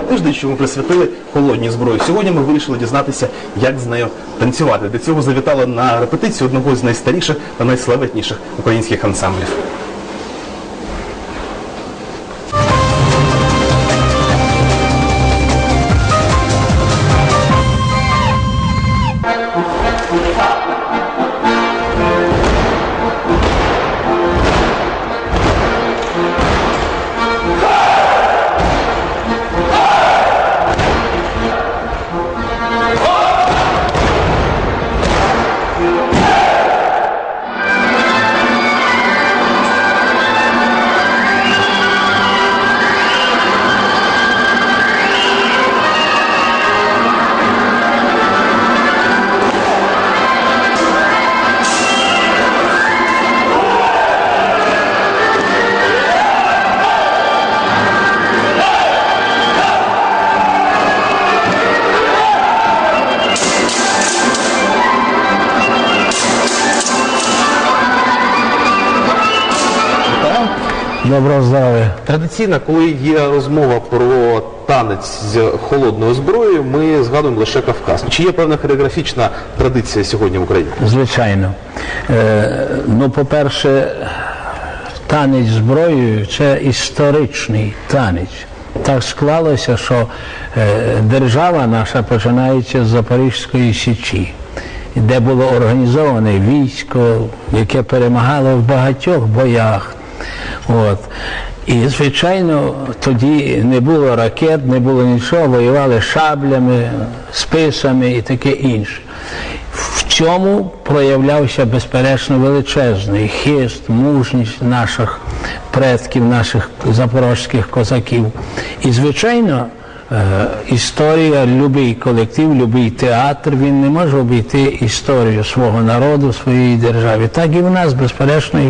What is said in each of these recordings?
Тиждень, що ми присвятили холодній зброї. Сьогодні ми вирішили дізнатися, як з нею танцювати. Для цього завітали на репетицію одного з найстаріших та найславетніших українських ансамблів. Доброго здоров'я. Традиційно, коли є розмова про танець з холодною зброєю, ми згадуємо лише Кавказ. Чи є певна хореографічна традиція сьогодні в Україні? Звичайно. Е, ну, по-перше, танець зброєю це історичний танець. Так склалося, що е, держава наша починається з Запорізької Січі, де було організоване військо, яке перемагало в багатьох боях. От. І, звичайно, тоді не було ракет, не було нічого, воювали шаблями, списами і таке інше. В цьому проявлявся безперечно величезний хист, мужність наших предків, наших запорозьких козаків. І, звичайно, історія, любий колектив, любий театр, він не може обійти історію свого народу, своєї держави. Так і в нас, безперечно,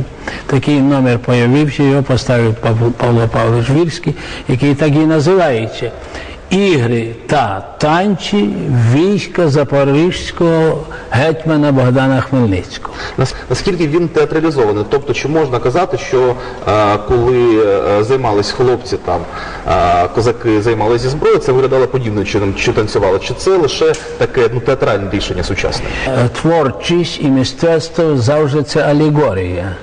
такий номер появився, його поставив Павло Павлович Вірський, який так і називається. Ігри та танці війська запорізького гетьмана Богдана Хмельницького. Нас- Наскільки він театралізований? Тобто, чи можна казати, що е, коли займались хлопці там, е, козаки займалися зі зброєю, це виглядало подібним чином, чи танцювали? Чи це лише таке ну, театральне рішення сучасне? Е, Творчість і мистецтво завжди це алегорія.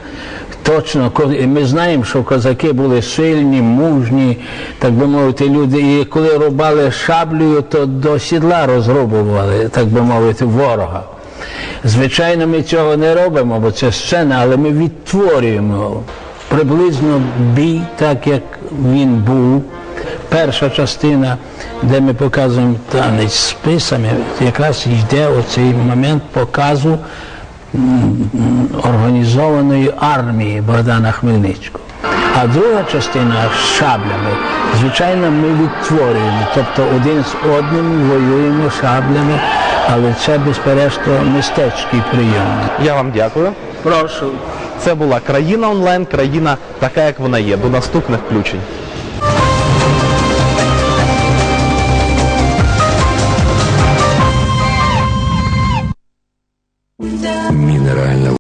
Точно, ми знаємо, що козаки були сильні, мужні, так би мовити, люди. І коли рубали шаблею, то до сідла розрубували, так би мовити, ворога. Звичайно, ми цього не робимо, бо це сцена, але ми відтворюємо приблизно бій, так як він був. Перша частина, де ми показуємо танець з списами, якраз йде оцей момент показу організованої армії Богдана Хмельницького. А друга частина з шаблями, звичайно, ми відтворюємо, тобто один з одним воюємо шаблями, але це, безперечно, мистецький прийом. Я вам дякую. Прошу. Це була країна онлайн, країна така, як вона є. До наступних включень.